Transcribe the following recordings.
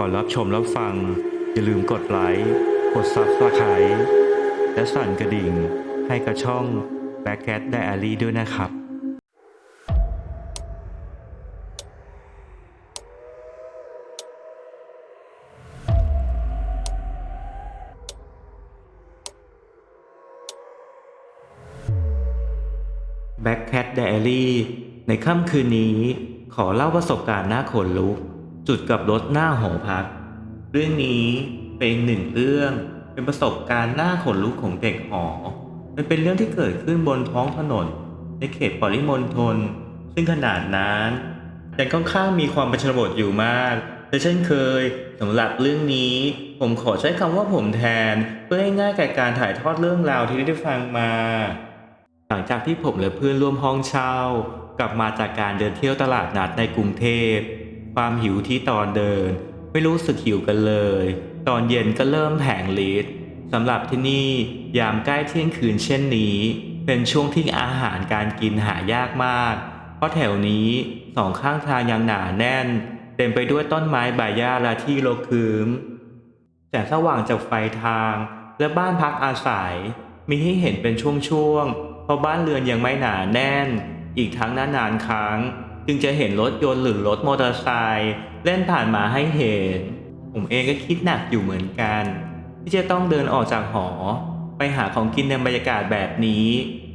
ก่อนรับชมรับฟัง อย่าลืมกดไลค์กดซับสไครต์และสั่นกระดิ่ง ให้กับช่อง Back Cat Diary ด้วยนะครับ Back Cat Diary ในค่ำคืนนี้ขอเล่าประสบการณ์น่าขนลุก จุดกับรถหน้าหอพัก เรื่องนี้เป็นหนึ่งเรื่อง เป็นประสบการณ์หน่าขนลุกของเด็กหอ มันเป็นเรื่องที่เกิดขึ้นบนท้องถนน ในเขตปริมณฑลซึ่งขนาดนั้นแต่ค่อนข้างมีความเป็นชนบทอยู่มากแต่เช่นเคยสำหรับเรื่องนี้ ผมขอใช้คำว่าผมแทน เพื่อให้ง่ายแก่การถ่ายทอดเรื่องราวที่ได้ฟังมา หลังจากที่ผมและเพื่อนร่วมห้องเช่า กลับมาจากการเดินเที่ยวตลาดนัดในกรุงเทพ ความหิวที่ตอนเดิน ไม่รู้สึกหิวกันเลย ตอนเย็นก็เริ่มแผงฤทธิ์สำหรับที่นี่ยามใกล้เที่ยงคืนเช่นนี้ เป็นช่วงที่อาหารการกินหายากมาก เพราะแถวนี้สองข้างทางยังหนาแน่น เต็มไปด้วยต้นไม้ใบหญ้าและที่รกคืมแสงสว่างจากไฟทางและบ้านพักอาศัย มีให้เห็นเป็นช่วงๆเพราะบ้านเรือนยังไม่หนาแน่น อีกทั้งนานๆครั้ง จึงจะเห็นรถยนต์หรือรถมอเตอร์ไซค์เล่นผ่านมาให้เห็น ผมเองก็คิดหนักอยู่เหมือนกัน ที่จะต้องเดินออกจากหอ ไปหาของกินในบรรยากาศแบบนี้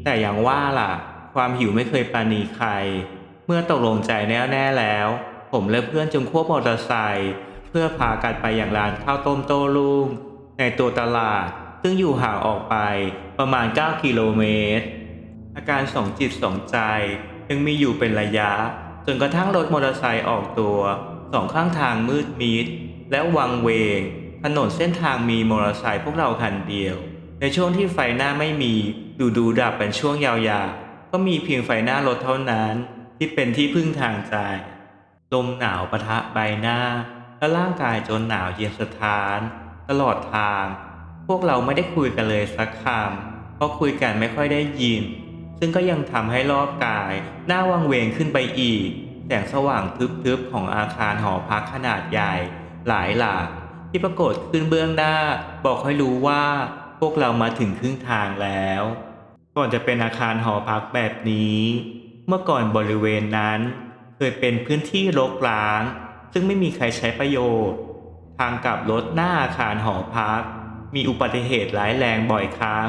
แต่อย่างว่าล่ะ ความหิวไม่เคยปราณีใคร เมื่อตกลงใจแน่แน่แล้ว ผมและเพื่อนจึงควบมอเตอร์ไซค์เพื่อพากันไปอย่างร้านข้าวต้มโต้รุ่งในตัวตลาดซึ่งอยู่ห่างออกไปประมาณ 9 กิโลเมตร อาการสองจิตสองใจยังมีอยู่เป็นระยะ จนกระทั่งรถมอเตอร์ไซค์ออกตัวสองข้างทางมืดมิด และวังเวง ถนนเส้นทางมีมอเตอร์ไซค์พวกเราคันเดียว ในช่วงที่ไฟหน้าไม่มีดูดูดับเป็นช่วงยาวๆ ก็มีเพียงไฟหน้ารถเท่านั้นที่เป็นที่พึ่งทางใจลมหนาวปะทะใบหน้า และร่างกายจนหนาวเย็นสถาน ตลอดทาง พวกเราไม่ได้คุยกันเลยสักคำเพราะคุยกันไม่ค่อยได้ยิน ซึ่งก็ยังทำให้รอบกายหน้าวังเวงขึ้นไปอีก แสงสว่างทึบๆของอาคารหอพักขนาดใหญ่ หลายหลังที่ปรากฏขึ้นเบื้องหน้า บอกให้รู้ว่าพวกเรามาถึงครึ่งทางแล้ว ก่อนจะเป็นอาคารหอพักแบบนี้ เมื่อก่อนบริเวณนั้น เคยเป็นพื้นที่รกร้าง ซึ่งไม่มีใครใช้ประโยชน์ ทางกลับรถหน้าอาคารหอพัก มีอุบัติเหตุร้ายแรงบ่อยครั้ง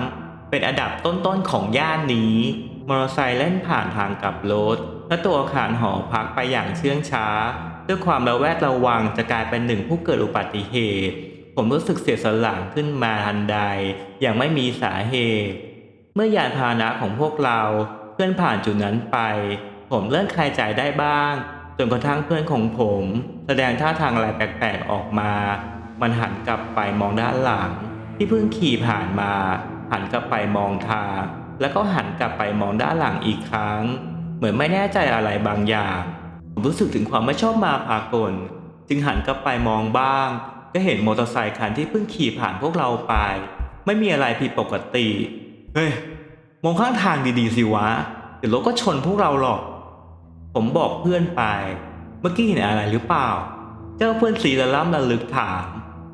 เป็นอันดับต้นๆของย่านนี้ มอเตอร์ไซค์เล่นผ่านทางกลับรถและตัวอาคารหอพักไปอย่างเชื่องช้า ด้วยความระแวดระวังจะกลายเป็นหนึ่งผู้เกิดอุบัติเหตุ ผมรู้สึกเสียสละขึ้นมาทันใด อย่างไม่มีสาเหตุ เมื่อยานพาหนะของพวกเราเคลื่อนผ่านจุดนั้นไป ผมเริ่มคลายใจได้บ้างจนกระทั่งเพื่อนของผม แสดงท่าทางอะไรแปลกๆออกมา มันหันกลับไปมองด้านหลัง ที่เพิ่งขี่ผ่านมา หันกลับไปมองทางแล้วก็หันกลับไปมองด้านหลังอีกครั้ง เหมือนไม่แน่ใจอะไรบางอย่างผมรู้สึกถึงความไม่ชอบมาพากล จึงหันกลับไปมองบ้าง ก็เห็นมอเตอร์ไซค์คันที่เพิ่งขี่ผ่านพวกเราไป ไม่มีอะไรผิดปกติ เฮ้ย มองข้างทางดีๆสิวะเดี๋ยวรถก็ชนพวกเราหรอก ผมบอกเพื่อนไป เมื่อกี้เห็นอะไรหรือเปล่า เจ้าเพื่อนสีละล่ำระลึกถาม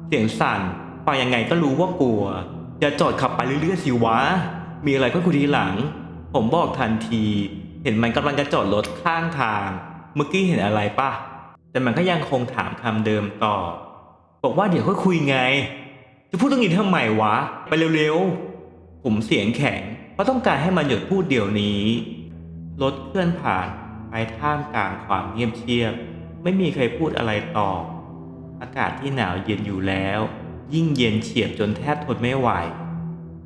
เสียงสั่นฟังยังไงก็รู้ว่ากลัว อย่าจอดขับไปเรื่อยๆสิวะ มีอะไรก็คุยทีหลัง ผมบอกทันที เห็นมันกำลังจะจอดรถข้างทาง เมื่อกี้เห็นอะไรปะ แต่มันก็ยังคงถามคำเดิมต่อ บอกว่าเดี๋ยวค่อยคุยไง จะพูดตรงนี้ทำไมวะ ไปเร็วๆ ผมเสียงแข็งเพราะต้องการให้มันหยุดพูดเดี๋ยวนี้ รถเคลื่อนผ่านไปท่ามกลางความเงียบเชียบ ไม่มีใครพูดอะไรต่อ อากาศที่หนาวเย็นอยู่แล้ว ยิ่งเย็นเฉียบจนแทบทนไม่ไหว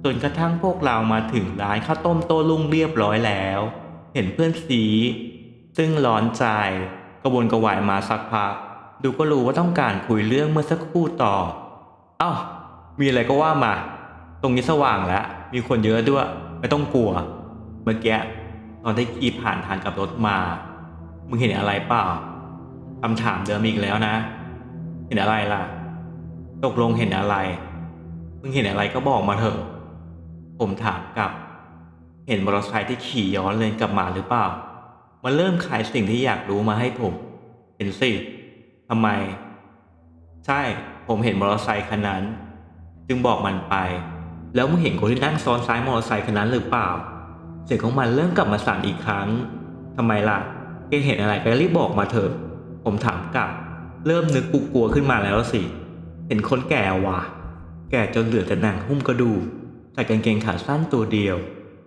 จนกระทั่งพวกเรามาถึงร้านข้าวต้มโต้รุ่งเรียบร้อยแล้ว เห็นเพื่อนสีซึ่งร้อนใจกระวนกระวายมาสักพัก ดูก็รู้ว่าต้องการคุยเรื่องเมื่อสักครู่ต่อ เอ้า มีอะไรก็ว่ามา ตรงนี้สว่างแล้ว มีคนเยอะด้วย ไม่ต้องกลัว เมื่อกี้ตอนที่ขี่ผ่านทางกับรถมา มึงเห็นอะไรเปล่าคำถามเดิมอีกแล้วนะ เห็นอะไรล่ะ ตกลงเห็นอะไรมึงเห็นอะไรก็บอกมาเถอะ ผมถามกลับ เห็นมอเตอร์ไซค์ที่ขี่ย้อนเลนกลับมาหรือเปล่า มันเริ่มขายสิ่งที่อยากรู้มาให้ผม เห็นสิทำไม ใช่ ผมเห็นมอเตอร์ไซค์คันนั้น จึงบอกมันไป แล้วมึงเห็นคนที่นั่งซ้อนซ้ายมอเตอร์ไซค์คันนั้นหรือเปล่า เสียงของมันเริ่มกลับมาสั่นอีกครั้งทำไมล่ะแกเห็นอะไรก็รีบบอกมาเถอะ ผมถามกลับ เริ่มนึกกลัวขึ้นมาแล้วสิ ห็นคนแก่ว่ะ แก่จนเหลือแต่หนังหุ้มกระดูกใส่กางเกงขาสั้นตัวเดียว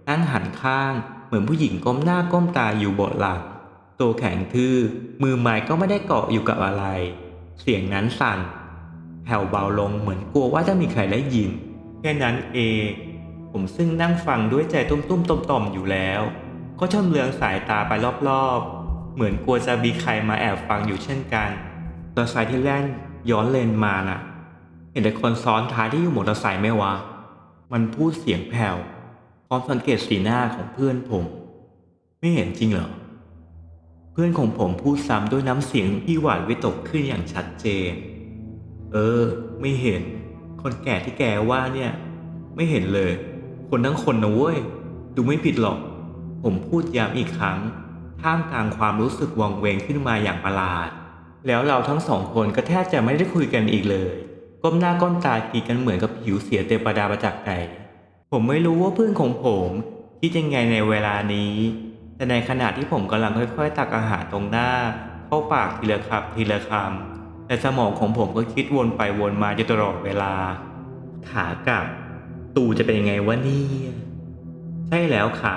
นั่งหันข้างเหมือนผู้หญิงก้มหน้าก้มตาอยู่เบาะหลังตัวแข็งทื่อมือไม้ก็ไม่ได้เกาะอยู่กับอะไร เสียงนั้นสั่นแผ่วเบาลงเหมือนกลัวว่าจะมีใครได้ยิน แค่นั้นเอง ผมซึ่งนั่งฟังด้วยใจตุ้มๆต่อมๆอยู่แล้ว ก็ชำเลืองสายตาไปรอบๆ เหมือนกลัวจะมีใครมาแอบฟังอยู่เช่นกันตอร์ไซค์ที่แล่นย้อนเลนมาน่ะ เห็นแต่คนซ้อนท้ายที่อยู่มอเตอร์ไซค์ไหมวะ มันพูดเสียงแผ่วพร้อมสังเกตสีหน้าของเพื่อนผม ไม่เห็นจริงเหรอ เพื่อนของผมพูดซ้ำด้วยน้ำเสียงที่หวานวิตกขึ้นอย่างชัดเจน เออ ไม่เห็น คนแก่ที่แกว่าเนี่ย ไม่เห็นเลย คนทั้งคนนะเว้ย ดูไม่ผิดหรอก ผมพูดย้ำอีกครั้ง ท่ามกลางความรู้สึกวังเวงขึ้นมาอย่างประหลาด แล้วเราทั้งสองคนก็แทบจะไม่ได้คุยกันอีกเลย ก้มหน้าก้มตากีดกันเหมือนกับผิวเสียเตประดาประจักษ์ใจผมไม่รู้ว่าเพื่อนของผมคิดยังไงในเวลานี้ แต่ในขณะที่ผมกำลังค่อย ๆ ตักอาหารตรงหน้า เข้าปากทีละคำทีละคำแต่สมองของผมก็คิดวนไปวนมาอยู่ตลอดเวลา ขากลับ ตูจะเป็นยังไงวะเนี่ยใช่แล้วค่ะ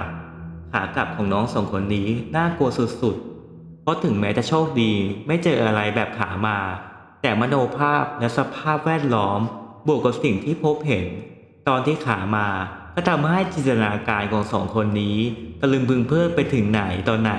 ขากลับของน้องสองคนนี้น่ากลัวสุดๆ เพราะถึงแม้จะโชคดีไม่เจออะไรแบบขามา แต่มโนภาพและสภาพแวดล้อม บวกกับสิ่งที่พบเห็น ตอนที่ขามาก็ทำให้จินตนาการของสองคนนี้ตะลึงพึงเพลิดไปถึงไหนตอนไหน